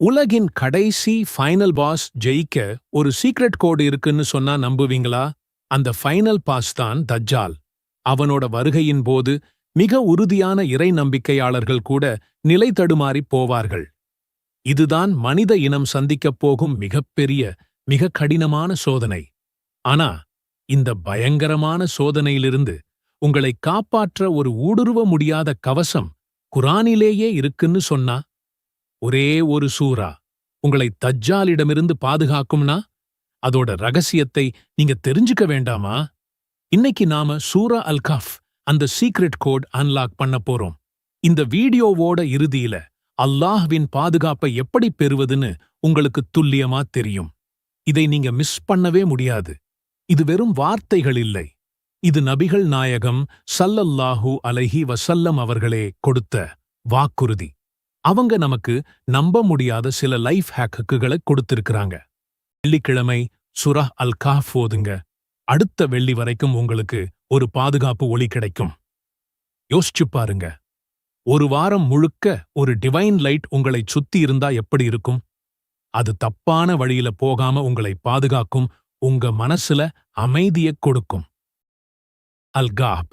உலகின் கடைசி final pass ஜெயிக்க ஒரு சீக்ரெட் கோடு இருக்குன்னு சொன்னா நம்புவீங்களா? அந்த ஃபைனல் பாஸ் தான் தஜ்ஜால். அவனோட வருகையின் போது மிக உறுதியான இறை நம்பிக்கையாளர்கள் கூட நிலை தடுமாறிப் போவார்கள். இதுதான் மனித இனம் சந்திக்கப் போகும் மிகப்பெரிய மிக கடினமான சோதனை. ஆனா இந்த பயங்கரமான சோதனையிலிருந்து உங்களை காப்பாற்ற ஒரு ஊடுருவ முடியாத கவசம் குரானிலேயே இருக்குன்னு சொன்னா ஒரே ஒரு சூரா உங்களை தஜ்ஜாலிடமிருந்து பாதுகாக்கும்னா அதோட ரகசியத்தை நீங்க தெரிஞ்சுக்க வேண்டாமா? இன்னைக்கு நாம சூரா அல் கஃப் அந்த சீக்ரெட் கோட் அன்லாக் பண்ண போறோம். இந்த வீடியோவோட இறுதியில அல்லாஹ்வின் பாதுகாப்பை எப்படி பெறுவதுன்னு உங்களுக்கு துல்லியமா தெரியும். இதை நீங்க மிஸ் பண்ணவே முடியாது. இது வெறும் வார்த்தைகள் இல்லை. இது நபிகள் நாயகம் சல்லல்லாஹு அலைஹி வசல்லம் அவர்களே கொடுத்த வாக்குறுதி. அவங்க நமக்கு நம்ப முடியாத சில லைஃப் ஹேக்குகளை கொடுத்திருக்கிறாங்க. வெள்ளிக்கிழமை சுரஹ் அல் காஃப் ஓதுங்க. அடுத்த வெள்ளி வரைக்கும் உங்களுக்கு ஒரு பாதுகாப்பு ஒளி கிடைக்கும். யோசிச்சு பாருங்க. ஒரு வாரம் முழுக்க ஒரு டிவைன் லைட் உங்களை சுத்தி இருந்தா எப்படி இருக்கும்? அது தப்பான வழியில போகாம உங்களை பாதுகாக்கும் உங்க மனசுல அமைதியை கொடுக்கும். அல்காப்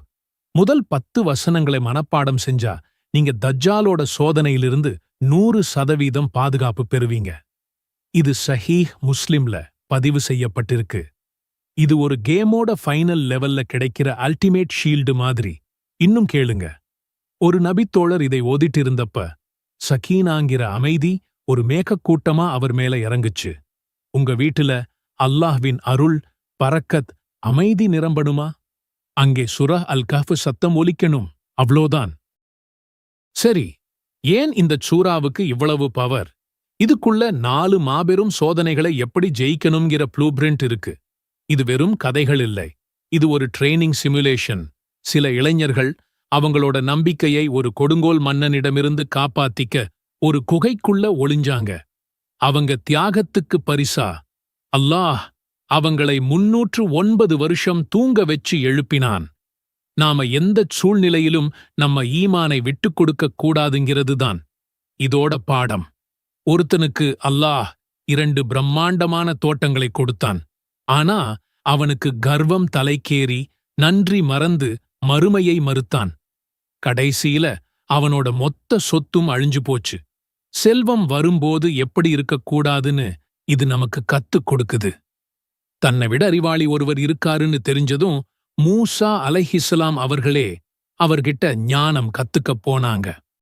முதல் பத்து வசனங்களை மனப்பாடம் செஞ்சா நீங்க தஜ்ஜாலோட சோதனையிலிருந்து நூறு சதவீதம் பாதுகாப்பு பெறுவீங்க. இது சஹீஹ் முஸ்லிம்ல பதிவு செய்யப்பட்டிருக்கு. இது ஒரு கேமோட ஃபைனல் லெவல்ல கிடைக்கிற அல்டிமேட் ஷீல்டு மாதிரி. இன்னும் கேளுங்க. ஒரு நபித்தோழர் இதை ஓதிட்டு இருந்தப்ப சகீனாங்கிற அமைதி ஒரு மேகக்கூட்டமா அவர் மேல இறங்குச்சு. உங்க வீட்டுல அல்லாஹ்வின் அருள் பறக்கத் அமைதி நிரம்பணுமா? அங்கே சுரா அல் கஃபு சத்தம் ஒலிக்கணும். அவ்ளோதான். சரி ஏன் இந்த சூறாவுக்கு இவ்வளவு பவர் இதுக்குள்ள நாலு மாபெரும் சோதனைகளை எப்படி ஜெயிக்கணுங்கிற ப்ளூ இருக்கு. இது வெறும் கதைகள் இல்லை. இது ஒரு ட்ரெய்னிங் சிமுலேஷன் சில இளைஞர்கள் அவங்களோட நம்பிக்கையை ஒரு கொடுங்கோல் மன்னனிடமிருந்து காப்பாத்திக்க ஒரு குகைக்குள்ள ஒளிஞ்சாங்க. அவங்க தியாகத்துக்கு பரிசா? அல்லாஹ் அவங்களை முன்னூற்று ஒன்பது வருஷம் தூங்க வச்சு எழுப்பினான். நாம எந்தச் சூழ்நிலையிலும் நம்ம ஈமானை விட்டுக் கொடுக்கக் கூடாதுங்கிறதுதான் இதோட பாடம். ஒருத்தனுக்கு அல்லாஹ் இரண்டு பிரம்மாண்டமான தோட்டங்களை கொடுத்தான். ஆனா அவனுக்கு கர்வம் தலைக்கேறி நன்றி மறந்து மறுமையை மறுத்தான். கடைசியில அவனோட மொத்த சொத்தும் அழிஞ்சு போச்சு. செல்வம் வரும்போது எப்படி இருக்கக்கூடாதுன்னு இது நமக்கு கத்துக் கொடுக்குது. தன்னை விட அறிவாளி ஒருவர் இருக்காருன்னு தெரிஞ்சதும் மூசா அலைஹிஸ்லாம் அவர்களே அவர்கிட்ட ஞானம் கத்துக்கப் போனாங்க.